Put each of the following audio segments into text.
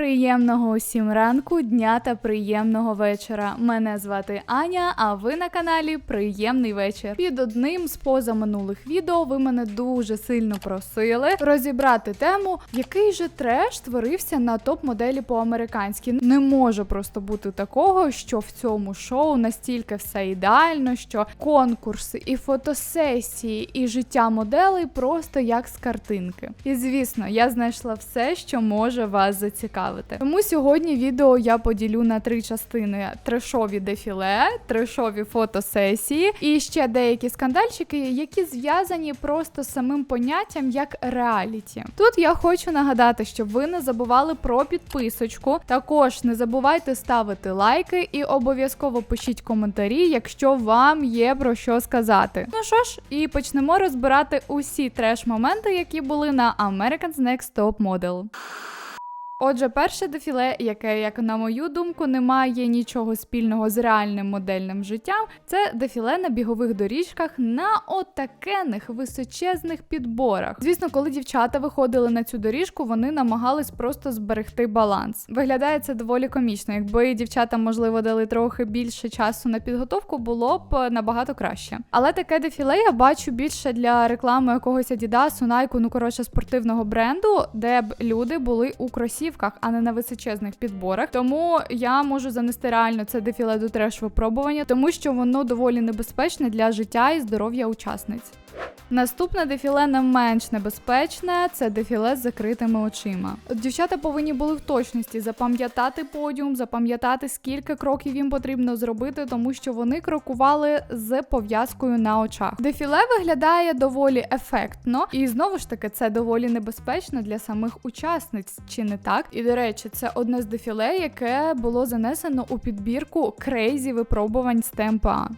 Приємного усім ранку, дня та приємного вечора. Мене звати Аня, а ви на каналі Приємний вечір. Під одним з позаминулих відео ви мене дуже сильно просили розібрати тему, який же треш творився на топ-моделі по-американськи. Не може просто бути такого, що в цьому шоу настільки все ідеально, що конкурси і фотосесії, і життя моделей просто як з картинки. І звісно, я знайшла все, що може вас зацікавити. Тому сьогодні відео я поділю на три частини: трешові дефіле, трешові фотосесії і ще деякі скандальчики, які зв'язані просто з самим поняттям як реаліті. Тут я хочу нагадати, щоб ви не забували про підписочку. Також не забувайте ставити лайки і обов'язково пишіть коментарі, якщо вам є про що сказати. Ну що ж, і почнемо розбирати усі треш-моменти, які були на American's Next Top Model. Отже, перше дефіле, яке, як на мою думку, не має нічого спільного з реальним модельним життям, це дефіле на бігових доріжках на отакених височезних підборах. Звісно, коли дівчата виходили на цю доріжку, вони намагались просто зберегти баланс. Виглядає це доволі комічно. Якби дівчата, можливо, дали трохи більше часу на підготовку, було б набагато краще. Але таке дефіле я бачу більше для реклами якогось Adidas, Nike, ну коротше спортивного бренду, де б люди були у кросівках, а не на височезних підборах. Тому я можу занести реально це дефіле до треш випробування, тому що воно доволі небезпечне для життя і здоров'я учасниць. Наступне дефіле не менш небезпечне це дефіле з закритими очима. Дівчата повинні були в точності запам'ятати подіум, запам'ятати скільки кроків їм потрібно зробити, тому що вони крокували з пов'язкою на очах. Дефіле виглядає доволі ефектно, і знову ж таки це доволі небезпечно для самих учасниць, чи не так? І до речі, це одне з дефіле, яке було занесено у підбірку крейзі випробувань з ТМПА.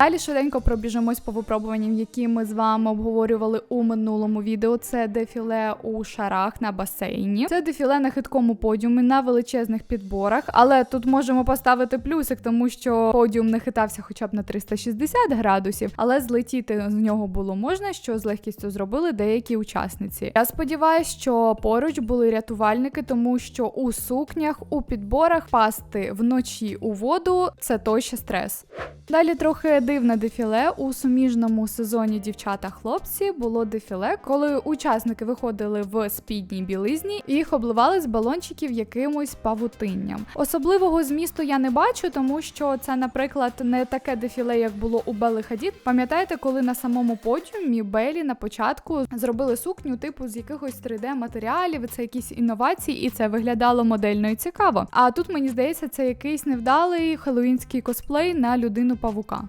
Далі швиденько пробіжимось по випробуванням, які ми з вами обговорювали у минулому відео. Це дефіле у шарах на басейні. Це дефіле на хиткому подіумі на величезних підборах. Але тут можемо поставити плюсик, тому що подіум не хитався хоча б на 360 градусів, але злетіти з нього було можна, що з легкістю зробили деякі учасниці. Я сподіваюся, що поруч були рятувальники, тому що у сукнях, у підборах пасти вночі у воду це той ще стрес. Далі трохи дивне дефіле у суміжному сезоні дівчата-хлопці було дефіле, коли учасники виходили в спідній білизні і їх обливали з балончиків якимось павутинням. Особливого змісту я не бачу, тому що це, наприклад, не таке дефіле, як було у Бели Хадід. Пам'ятаєте, коли на самому подіумі Белі на початку зробили сукню типу з якихось 3D матеріалів, це якісь інновації, і це виглядало модельно і цікаво. А тут мені здається, це якийсь невдалий хеллоуінський косплей на людину павука.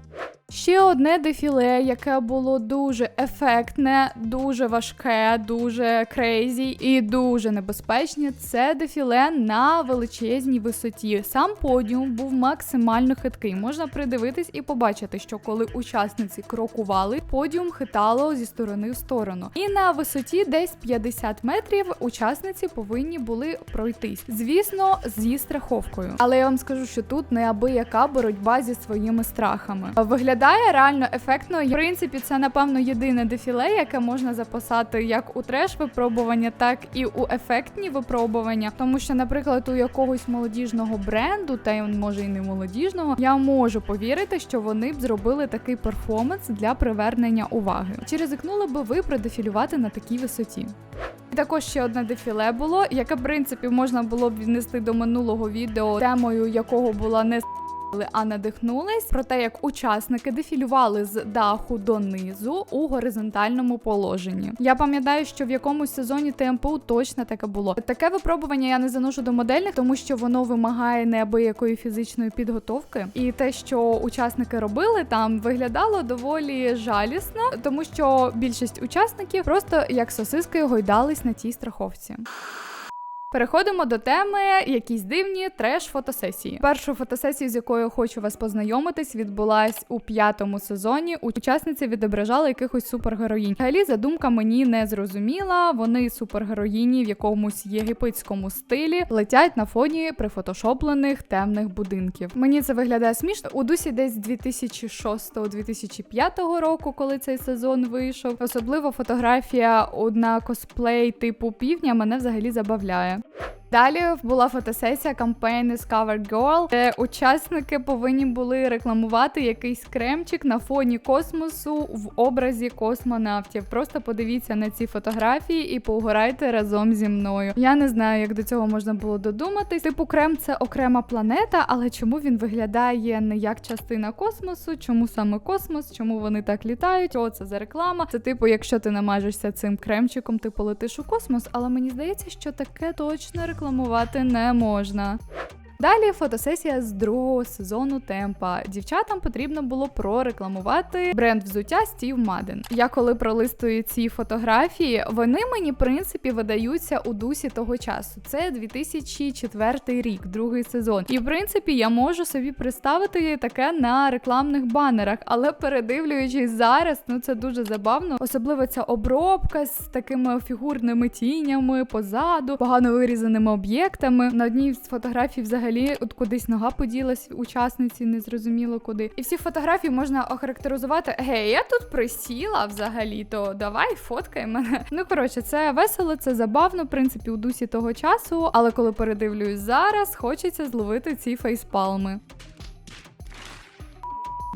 Ще одне дефіле, яке було дуже ефектне, дуже важке, дуже крейзі і дуже небезпечне. Це дефіле на величезній висоті. Сам подіум був максимально хиткий. Можна придивитись і побачити, що коли учасниці крокували, подіум хитало зі сторони в сторону. І на висоті десь 50 метрів учасниці повинні були пройтись. Звісно, зі страховкою. Але я вам скажу, що тут неабияка боротьба зі своїми страхами. Виглядає виглядає реально ефектно. В принципі, це напевно єдине дефіле, яке можна записати як у треш випробування, так і у ефектні випробування. Тому що, наприклад, у якогось молодіжного бренду, та й може і не молодіжного, я можу повірити, що вони б зробили такий перформанс для привернення уваги. Чи ризикнули би ви продефілювати на такій висоті? І також ще одне дефіле було, яке в принципі можна було б віднести до минулого відео, темою якого була не а надихнулись про те, як учасники дефілювали з даху донизу у горизонтальному положенні. Я пам'ятаю, що в якомусь сезоні ТМПУ точно таке було. Таке випробування я не заношу до модельних, тому що воно вимагає неабиякої фізичної підготовки, і те, що учасники робили, там виглядало доволі жалісно, тому що більшість учасників просто як сосиски гойдались на тій страховці. Переходимо до теми якісь дивні треш-фотосесії. Першу фотосесію, з якою хочу вас познайомитись, відбулась у п'ятому сезоні. Учасниці відображали якихось супергероїнь. Взагалі задумка мені не зрозуміла. Вони супергероїні в якомусь єгипетському стилі летять на фоні прифотошоплених темних будинків. Мені це виглядає смішно. У дусі десь 2006-2005 року, коли цей сезон вийшов. Особливо фотографія одна косплей типу півдня мене взагалі забавляє. Yeah. Далі була фотосесія кампейни Discover Girl, де учасники повинні були рекламувати якийсь кремчик на фоні космосу в образі космонавтів. Просто подивіться на ці фотографії і поугорайте разом зі мною. Я не знаю, як до цього можна було додуматись. Типу, крем це окрема планета, але чому він виглядає не як частина космосу? Чому саме космос? Чому вони так літають? О, це за реклама. Це типу, якщо ти намажешся цим кремчиком, ти полетиш у космос. Але мені здається, що таке точно рекламувати не можна. Далі фотосесія з другого сезону темпа. Дівчатам потрібно було прорекламувати бренд взуття Стів Маден. Я коли пролистую ці фотографії, вони мені в принципі видаються у дусі того часу. Це 2004 рік, другий сезон. І в принципі я можу собі представити таке на рекламних банерах, але передивлюючись зараз, ну це дуже забавно. Особливо ця обробка з такими фігурними тінями позаду, погано вирізаними об'єктами. На одній з фотографій взагалі от кудись нога поділась учасниці, не зрозуміло куди. І всі фотографії можна охарактеризувати. Гей, я тут присіла взагалі, то давай фоткай мене. Ну коротше, це весело, це забавно, в принципі, у дусі того часу. Але коли передивлюсь зараз, хочеться зловити ці фейспалми.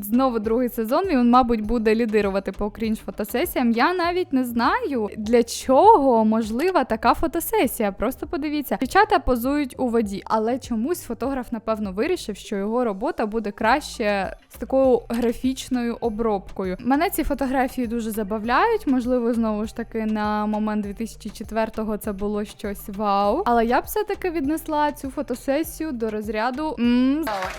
Знову другий сезон він, мабуть, буде лідирувати по крінж фотосесіям. Я навіть не знаю, для чого можлива така фотосесія. Просто подивіться, дівчата позують у воді, але чомусь фотограф, напевно, вирішив, що його робота буде краще з такою графічною обробкою. Мене ці фотографії дуже забавляють. Можливо, знову ж таки на момент 2004-го це було щось вау. Але я б все-таки віднесла цю фотосесію до розряду.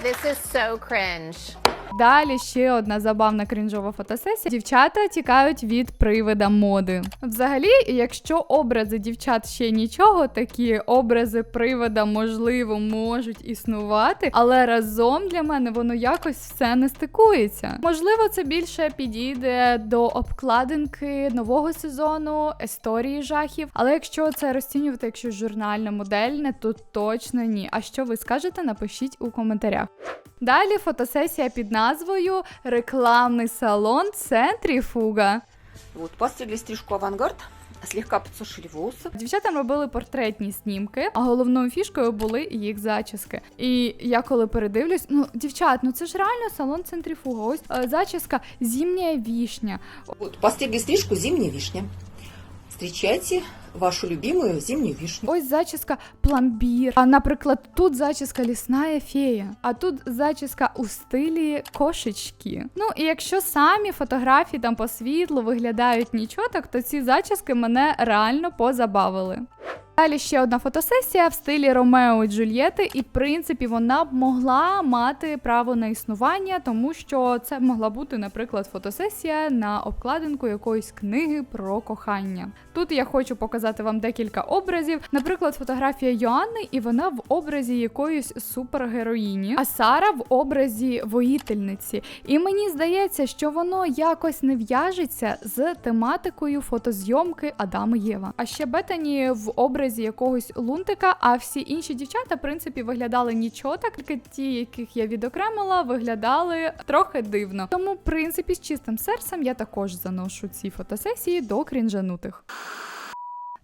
this is so cringe. Далі ще одна забавна крінжова фотосесія. Дівчата тікають від привида моди. Взагалі, якщо образи дівчат ще нічого, такі образи привида, можливо, можуть існувати, але разом для мене воно якось все не стикується. Можливо, це більше підійде до обкладинки нового сезону, історії жахів. Але якщо це розцінювати, якщо журнальне модельне, то точно ні. А що ви скажете? Напишіть у коментарях. Далі фотосесія під назвою Рекламний салон Центріфуга. Вот, постригли стрижку авангард, слегка подсушили волосы. Дівчатам робили портретні знімки, а головною фішкою були їх зачіски. І я коли передивлюсь, ну дівчат, ну це ж реально салон Центріфуга. Ось е, зачіска зімня вішня. Вот, постригли стрижку зимняя вишня. Встречайте вашу любимую зимнюю вишню. Ось зачіска пломбір. А наприклад, тут зачіска лісна фея, а тут зачіска у стилі кошечки. Ну і якщо самі фотографії там по світлу виглядають нічого, так то ці зачіски мене реально позабавили. Далі ще одна фотосесія в стилі Ромео і Джульєти, і в принципі вона б могла мати право на існування, тому що це могла бути, наприклад, фотосесія на обкладинку якоїсь книги про кохання. Тут я хочу показати вам декілька образів. Наприклад, фотографія Йоанни, і вона в образі якоїсь супергероїні, а Сара в образі воїтельниці. І мені здається, що воно якось не в'яжеться з тематикою фотозйомки Адама Єва. А ще Бетані в образі якогось лунтика, а всі інші дівчата, в принципі, виглядали нічого, так тільки ті, яких я відокремила, виглядали трохи дивно. Тому, в принципі, з чистим серцем я також заношу ці фотосесії до крінжанутих.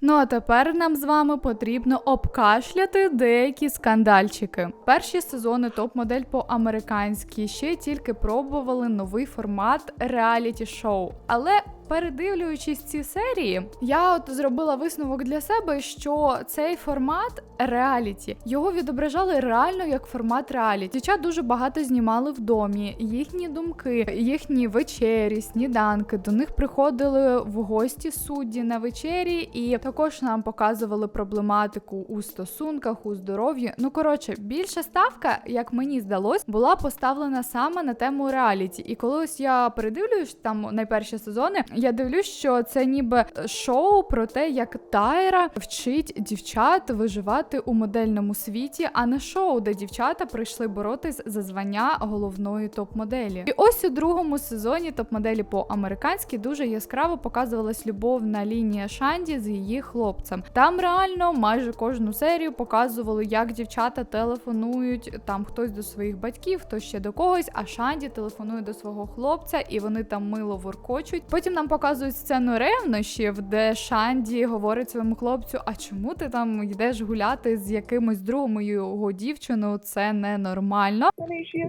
Ну а тепер нам з вами потрібно обкашляти деякі скандальчики. Перші сезони топ-модель по-американськи ще тільки пробували новий формат реаліті-шоу. Але передивлюючись ці серії, я от зробила висновок для себе, що цей формат реаліті його відображали реально як формат реаліті. Дівчат дуже багато знімали в домі. Їхні думки, їхні вечері, сніданки. До них приходили в гості судді на вечері, і також нам показували проблематику у стосунках, у здоров'ї. Ну коротше, більша ставка, як мені здалось, була поставлена саме на тему реаліті. І коли я передивлююсь там найперші сезони, я дивлюсь, що це ніби шоу про те, як Тайра вчить дівчат виживати у модельному світі, а не шоу, де дівчата прийшли боротись за звання головної топ-моделі. І ось у другому сезоні топ-моделі по-американськи дуже яскраво показувалась любовна лінія Шанді з її хлопцем. Там реально майже кожну серію показували, як дівчата телефонують там хтось до своїх батьків, хтось ще до когось, а Шанді телефонує до свого хлопця, і вони там мило воркочуть. Потім нам нам показують сцену ревнощів, де Шанді говорить своєму хлопцю: А чому ти там йдеш гуляти з якимось другом і його дівчину? Це ненормально.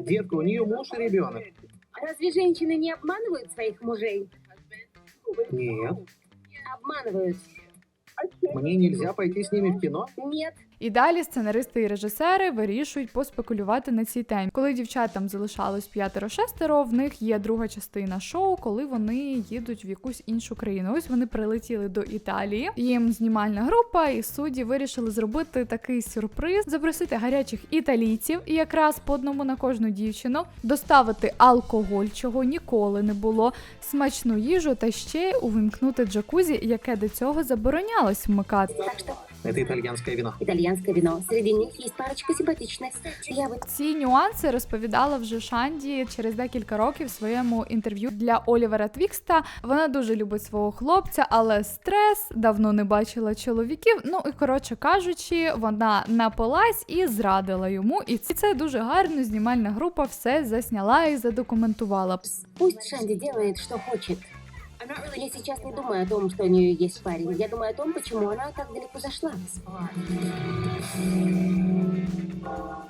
Детка, у нее муж и ребенок. Разве женщины не обманывают своих мужей? Нет. Обманывают. Мне нельзя пойти с ними в кино? Нет. І далі сценаристи і режисери вирішують поспекулювати на цій темі. Коли дівчатам залишалось п'ятеро-шестеро, в них є друга частина шоу, коли вони їдуть в якусь іншу країну. Ось вони прилетіли до Італії. Їм знімальна група і судді вирішили зробити такий сюрприз, запросити гарячих італійців, і якраз по одному на кожну дівчину, доставити алкоголь, чого ніколи не було, смачну їжу та ще увімкнути джакузі, яке до цього заборонялось вмикати. Это итальянское вино. итальянское вино. Среди них есть парочка симпатичных. Я бы Ці нюанси розповідала вже Шанді через декілька років в своєму інтерв'ю для Олівера Твікста. Вона дуже любить свого хлопця, але стрес давно не бачила чоловіків. Ну і коротше кажучи, вона напилась і зрадила йому. І це дуже гарно. Знімальна група все засняла і задокументувала. Пусть Шанди делает, что хочет. Я сейчас не думаю о том, что у нее есть парень. Я думаю о том, почему она так далеко зашла.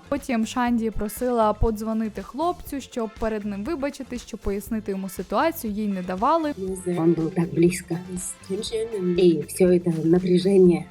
Потім Шанді просила подзвонити хлопцю, щоб перед ним вибачити, щоб пояснити йому ситуацію. Їй не давали. Он был так близко. И все это напряжение.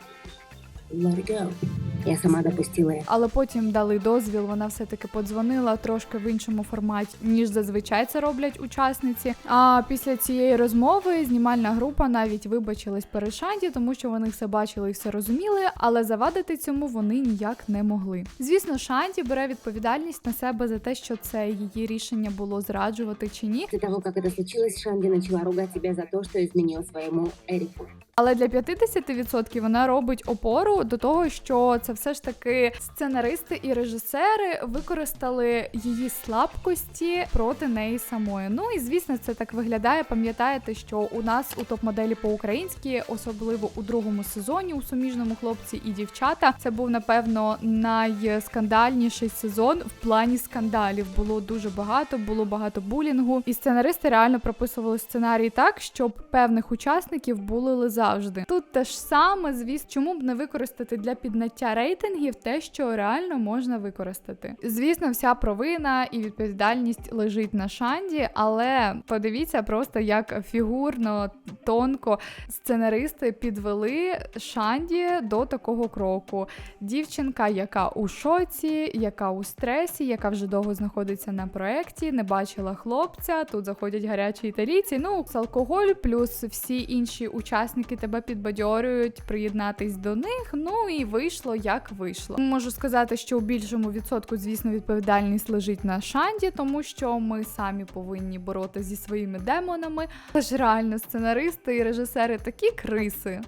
Я сама допустила это. Але потім дали дозвіл, вона все-таки подзвонила трошки в іншому форматі, ніж зазвичай це роблять учасниці. А після цієї розмови знімальна група навіть вибачилась перед Шанді, тому що вони все бачили і все розуміли, але завадити цьому вони ніяк не могли. Звісно, Шанді бере відповідальність на себе за те, що це її рішення було зраджувати чи ні. После того, как это случилось, Шанди начала ругать себя за то, что изменил своему Эрику. Але для 50% вона робить опору до того, що це все ж таки сценаристи і режисери використали її слабкості проти неї самої. Ну і звісно, це так виглядає. Пам'ятаєте, що у нас у топ-моделі по-українськи, особливо у другому сезоні, у суміжному хлопці і дівчата, це був напевно найскандальніший сезон в плані скандалів. Було дуже багато, було багато булінгу, і сценаристи реально прописували сценарій так, щоб певних учасників булили завжди. Тут те ж саме, звісно, чому б не використати для підняття рейтингів те, що реально можна використати. Звісно, вся провина і відповідальність лежить на Шанді, але подивіться просто, як фігурно, тонко сценаристи підвели Шанді до такого кроку. Дівчинка, яка у шоці, яка у стресі, яка вже довго знаходиться на проєкті, не бачила хлопця. Тут заходять гарячі італійці. Ну, з алкоголь, плюс всі інші учасники тебе підбадьорюють приєднатись до них. Ну і вийшло як вийшло. Можу сказати, що у більшому відсотку, звісно, відповідальність лежить на Шанді, тому що ми самі повинні боротися зі своїми демонами. Але ж реально сценаристи і режисери такі криси.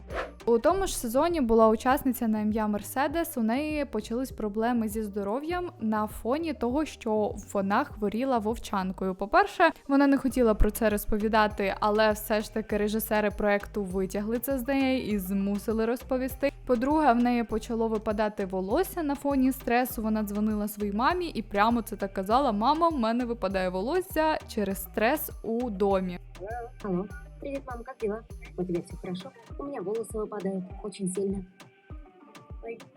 У тому ж сезоні була учасниця на ім'я Мерседес. У неї почались проблеми зі здоров'ям на фоні того, що вона хворіла вовчанкою. По-перше, вона не хотіла про це розповідати, але все ж таки режисери проекту витягли це з неї і змусили розповісти. По-друге, в неї почало випадати волосся на фоні стресу. Вона дзвонила своїй мамі і прямо це так казала: Мама, в мене випадає волосся через стрес у домі. Алло. Привет, мам, як діла? У тебе все хорошо? У мене волосы випадають очень сильно.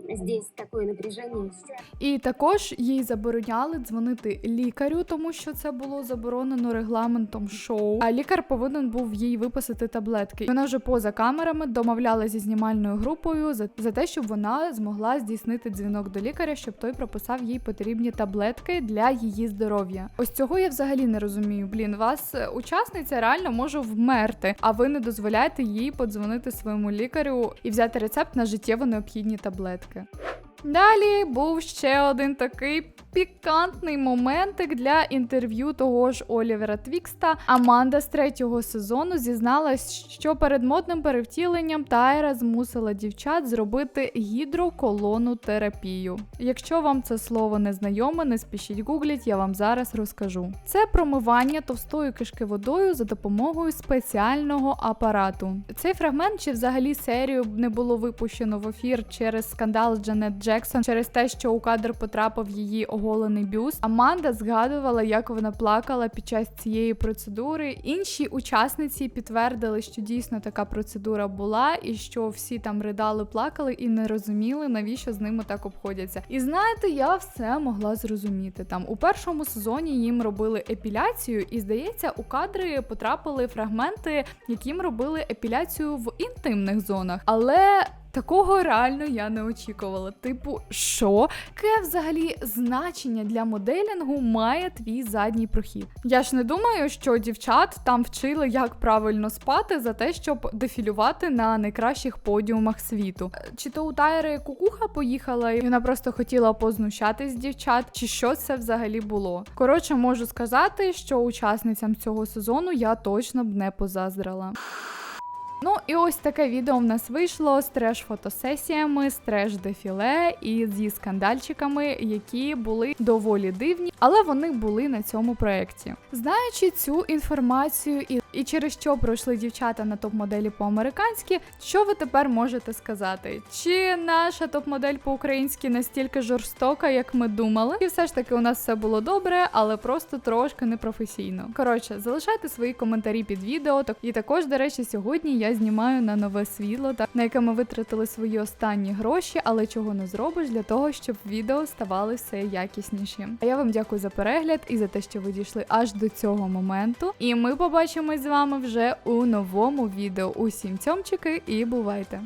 Здесь такое напряжение. І також їй забороняли дзвонити лікарю, тому що це було заборонено регламентом шоу. А лікар повинен був їй виписати таблетки. Вона вже поза камерами домовляла зі знімальною групою за, за те, щоб вона змогла здійснити дзвінок до лікаря, щоб той прописав їй потрібні таблетки для її здоров'я. Ось цього я взагалі не розумію. Блін, вас е, учасниця реально може вмерти, а ви не дозволяєте їй подзвонити своєму лікарю і взяти рецепт на життєво необхідні таблетки таблетки. Далі був ще один такий пікантний моментик для інтерв'ю того ж Олівера Твікста. Аманда з третього сезону зізналась, що перед модним перевтіленням Тайра змусила дівчат зробити гідроколонотерапію. Якщо вам це слово не знайоме, не спішіть гугліть, я вам зараз розкажу. Це промивання товстої кишки водою за допомогою спеціального апарату. Цей фрагмент чи взагалі серію не було випущено в ефір через скандал з Джанет Джексон, через те, що у кадр потрапив її оголений бюст. Аманда згадувала, як вона плакала під час цієї процедури. Інші учасниці підтвердили, що дійсно така процедура була, і що всі там ридали, плакали і не розуміли, навіщо з ними так обходяться. І знаєте, я все могла зрозуміти. Там у першому сезоні їм робили епіляцію, і здається, у кадри потрапили фрагменти, яким робили епіляцію в інтимних зонах. Але такого реально я не очікувала. Типу, що? Яке взагалі значення для моделінгу має твій задній прохід? Я ж не думаю, що дівчат там вчили, як правильно спати за те, щоб дефілювати на найкращих подіумах світу. Е, Чи то у Тайри кукуха поїхала, і вона просто хотіла познущатись з дівчат, чи що це взагалі було? Коротше, можу сказати, що учасницям цього сезону я точно б не позаздрила. Ну і ось таке відео в нас вийшло з треш-фотосесіями, з треш-дефіле і зі скандальчиками, які були доволі дивні, але вони були на цьому проєкті. Знаючи цю інформацію і, і через що пройшли дівчата на топ-моделі по-американськи, що ви тепер можете сказати? Чи наша топ-модель по-українськи настільки жорстока, як ми думали? І все ж таки у нас все було добре, але просто трошки непрофесійно. Коротше, залишайте свої коментарі під відео. Так і також, до речі, сьогодні я знімаю на нове світло, на яке ми витратили свої останні гроші, але чого не зробиш для того, щоб відео ставали все якісніші. А я вам дякую за перегляд і за те, що ви дійшли аж до цього моменту. І ми побачимось з вами вже у новому відео. Усім цьомчики і бувайте!